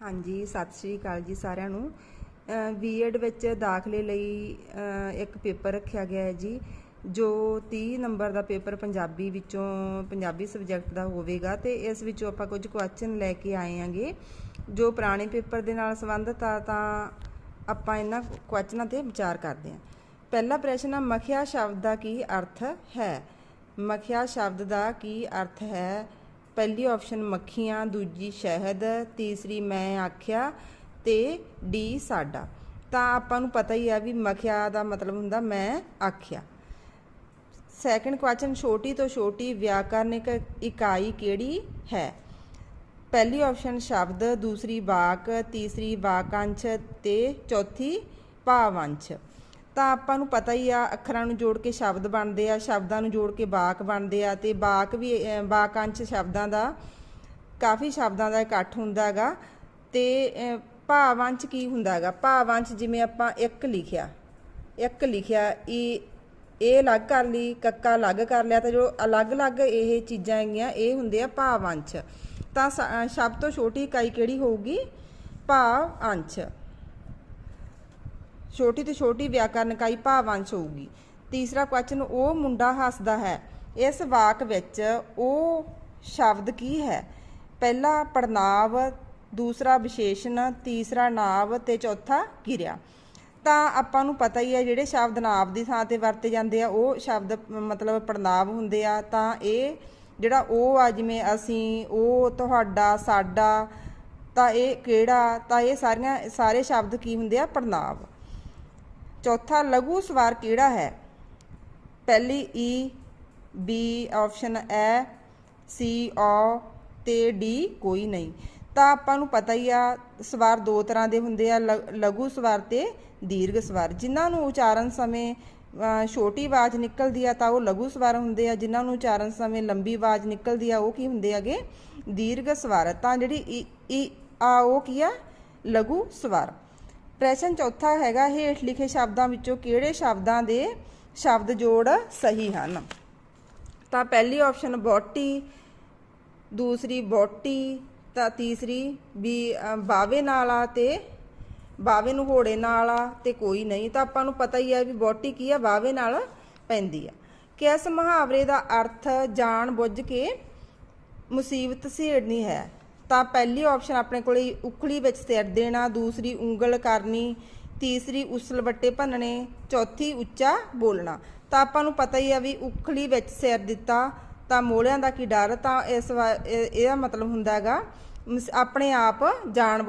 ਹਾਂਜੀ, ਸਤਿ ਸ਼੍ਰੀ ਅਕਾਲ ਜੀ ਸਾਰਿਆਂ ਨੂੰ। ਬੀਐਡ ਵਿੱਚ ਦਾਖਲੇ ਲਈ ਇੱਕ ਪੇਪਰ ਰੱਖਿਆ ਗਿਆ ਹੈ ਜੀ, ਜੋ 30 ਨੰਬਰ ਦਾ ਪੇਪਰ ਪੰਜਾਬੀ ਵਿੱਚੋਂ, ਪੰਜਾਬੀ ਸਬਜੈਕਟ ਦਾ ਹੋਵੇਗਾ ਤੇ ਇਸ ਵਿੱਚੋਂ ਆਪਾਂ ਕੁਝ ਕੁਐਸਚਨ ਲੈ ਕੇ ਆਏ ਆਂਗੇ ਜੋ ਪੁਰਾਣੇ ਪੇਪਰ ਦੇ ਨਾਲ ਸੰਬੰਧਿਤ ਆ, ਤਾਂ ਆਪਾਂ ਇਹਨਾਂ ਕੁਐਸਚਨਾਂ ਤੇ ਵਿਚਾਰ ਕਰਦੇ ਹਾਂ। ਪਹਿਲਾ ਪ੍ਰਸ਼ਨ ਆ, ਮਖਿਆ ਸ਼ਬਦ ਦਾ ਕੀ ਅਰਥ ਹੈ? ਮਖਿਆ ਸ਼ਬਦ ਦਾ ਕੀ ਅਰਥ ਹੈ? ਪਹਿਲੀ ਆਪਸ਼ਨ ਮੱਖੀਆਂ, ਦੂਜੀ ਸ਼ਹਿਦ, ਤੀਸਰੀ ਮੈਂ ਆਖਿਆ ਤੇ ਡੀ ਸਾਡਾ। ਤਾਂ ਆਪਾਂ ਨੂੰ ਪਤਾ ਹੀ ਆ ਵੀ ਮਖਿਆ ਦਾ ਮਤਲਬ ਹੁੰਦਾ ਮੈਂ ਆਖਿਆ। ਸੈਕੰਡ ਕੁਐਸਚਨ ਛੋਟੀ ਤੋਂ ਛੋਟੀ ਵਿਆਕਰਨਿਕ ਇਕਾਈ ਕਿਹੜੀ ਹੈ? ਪਹਿਲੀ ਆਪਸ਼ਨ ਸ਼ਬਦ, ਦੂਸਰੀ ਵਾਕ, ਤੀਸਰੀ ਵਾਕਾਂਸ਼ ਤੇ ਚੌਥੀ ਭਾਵਾਂਸ਼ ਤਾਂ ਆਪਾਂ ਨੂੰ ਪਤਾ ਹੀ ਆ ਅੱਖਰਾਂ ਨੂੰ ਜੋੜ ਕੇ ਸ਼ਬਦ ਬਣਦੇ ਆ ਸ਼ਬਦਾਂ ਨੂੰ ਜੋੜ ਕੇ ਵਾਕ ਬਣਦੇ ਆ ਤੇ ਵਾਕ ਵੀ ਅਹ, ਵਾਕਾਂਸ਼ ਸ਼ਬਦਾਂ ਦਾ ਕਾਫੀ ਸ਼ਬਦਾਂ ਦਾ ਇਕੱਠ ਹੁੰਦਾ ਹੈਗਾ ਤੇ ਭਾਵਾਂਸ਼ ਕੀ ਹੁੰਦਾ ਹੈਗਾ? ਭਾਵਾਂਸ਼ ਜਿਵੇਂ ਆਪਾਂ ਇੱਕ ਲਿਖਿਆ ਇੱਕ ਲਿਖਿਆ ਇਹ ਇਹ ਅਲੱਗ ਕਰ ਲਈ ਕੱਕਾ ਅਲੱਗ ਕਰ ਲਿਆ ਤਾਂ ਜੋ ਅਲੱਗ-ਅਲੱਗ ਇਹ ਚੀਜ਼ਾਂ ਹੈਗੀਆਂ ਇਹ ਹੁੰਦੇ ਆ ਭਾਵ-ਅੰਸ਼ ਤਾਂ ਸਭ ਤੋਂ ਛੋਟੀ ਇਕਾਈ ਕਿਹੜੀ ਹੋਊਗੀ? ਭਾਵ-ਅੰਸ਼ ਛੋਟੀ ਤੋਂ ਛੋਟੀ ਵਿਆਕਰਨ ਇਕਾਈ ਭਾਵ-ਅੰਸ਼ ਹੋਊਗੀ। ਤੀਸਰਾ ਕੁਐਸਚਨ ਉਹ ਮੁੰਡਾ ਹੱਸਦਾ ਹੈ। ਇਸ ਵਾਕ ਵਿੱਚ ਉਹ ਸ਼ਬਦ ਕੀ ਹੈ? ਪਹਿਲਾ ਪੜਨਾਵ ਦੂਸਰਾ ਵਿਸ਼ੇਸ਼ਣ, ਤੀਸਰਾ ਨਾਵ ਤੇ ਚੌਥਾ ਕਿਰਿਆ। ਤਾਂ ਆਪਾਂ ਨੂੰ ਪਤਾ ਹੀ ਹੈ ਜਿਹੜੇ ਸ਼ਬਦ ਨਾਮ ਦੀ ਥਾਂ ਤੇ ਵਰਤੇ ਜਾਂਦੇ ਆ, ਉਹ ਸ਼ਬਦ ਮਤਲਬ ਪੜਨਾਵ ਹੁੰਦੇ ਆ। ਤਾਂ ਇਹ ਜਿਹੜਾ ਉਹ ਆ, ਜਿਵੇਂ ਅਸੀਂ, ਉਹ, ਤੁਹਾਡਾ, ਸਾਡਾ, ਤਾਂ ਇਹ ਕਿਹੜਾ, ਤਾਂ ਇਹ ਸਾਰੀਆਂ, ਸਾਰੇ ਸ਼ਬਦ ਕੀ ਹੁੰਦੇ ਆ? ਪੜਨਾਵ ਚੌਥਾ ਲਘੂ ਸਵਾਰ ਕਿਹੜਾ ਹੈ? ਪਹਿਲੀ ਈ ਬੀ ਆਪਸ਼ਨ ਐ ਸੀ ਓ ਤੇ ਡੀ ਕੋਈ ਨਹੀਂ। ਤਾਂ ਆਪਾਂ ਨੂੰ ਪਤਾ ਹੀ ਆ, ਸਵਾਰ ਦੋ ਤਰ੍ਹਾਂ ਦੇ ਹੁੰਦੇ ਆ, ਲ- ਲਘੂ ਸਵਾਰ ਤੇ ਦੀਰਘ ਸਵਾਰ। ਜਿਨ੍ਹਾਂ ਨੂੰ ਉਚਾਰਨ ਸਮੇਂ ਛੋਟੀ ਆਵਾਜ਼ ਨਿਕਲਦੀ ਆ ਤਾਂ ਉਹ ਲਘੂ ਸਵਾਰ ਹੁੰਦੇ ਆ। ਜਿਨ੍ਹਾਂ ਨੂੰ ਉਚਾਰਨ ਸਮੇਂ ਲੰਬੀ ਆਵਾਜ਼ ਨਿਕਲਦੀ ਆ, ਉਹ ਕੀ ਹੁੰਦੇ ਆਗੇ ਦੀਰਘ ਸਵਾਰ। ਤਾਂ ਜਿਹੜੀ ਈ ਆ, ਉਹ ਕੀ ਆ? ਲਘੂ ਸਵਾਰ। ਪ੍ਰਸ਼ਨ ਚੌਥਾ ਹੈਗਾ, ਹੇਠ ਲਿਖੇ ਸ਼ਬਦਾਂ ਵਿੱਚੋਂ ਕਿਹੜੇ ਸ਼ਬਦਾਂ ਦੇ ਸ਼ਬਦ ਜੋੜ ਸਹੀ ਹਨ? ਤਾਂ ਪਹਿਲੀ ਆਪਸ਼ਨ ਬੋਟੀ, ਦੂਸਰੀ ਬੋਟੀ, ਤਾਂ ਤੀਸਰੀ ਵੀ ਬਾਵੇ ਨਾਲ ਆ ਤੇ ਬਾਵੇ ਨੂੰ ਘੋੜੇ ਨਾਲ ਆ ਤੇ ਕੋਈ ਨਹੀਂ। ਤਾਂ ਆਪਾਂ ਨੂੰ ਪਤਾ ਹੀ ਆ ਵੀ ਬੋਟੀ ਕੀ ਆ, ਬਾਵੇ ਨਾਲ ਪੈਂਦੀ ਆ। ਕਿਸ ਮੁਹਾਵਰੇ ਦਾ ਅਰਥ ਜਾਣ ਬੁੱਝ ਕੇ ਮੁਸੀਬਤ ਸੇੜਨੀ ਹੈ। ਤਾਂ ਪਹਿਲੀ ਆਪਸ਼ਨ ਆਪਣੇ ਕੋਲੇ ਉਖਲੀ ਵਿੱਚ ਸਿਰ ਦੇਣਾ, ਦੂਸਰੀ ਉਂਗਲ ਕਰਨੀ, ਤੀਸਰੀ ਉਸਲਵੱਟੇ ਭੰਨਣੇ, ਚੌਥੀ ਉੱਚਾ ਬੋਲਣਾ। ਤਾਂ ਆਪਾਂ ਨੂੰ ਪਤਾ ਹੀ ਆ ਵੀ ਉਖਲੀ ਵਿੱਚ ਸਿਰ ਦਿੱਤਾ ਤਾਂ ਮੋਹਲਿਆਂ ਦਾ ਕੀ ਡਰ ਤਾਂ ਇਸ ਵਾ- ਇਹਦਾ ਮਤਲਬ ਹੁੰਦਾ ਹੈਗਾ ਆਪਣੇ ਆਪ ਜਾਣ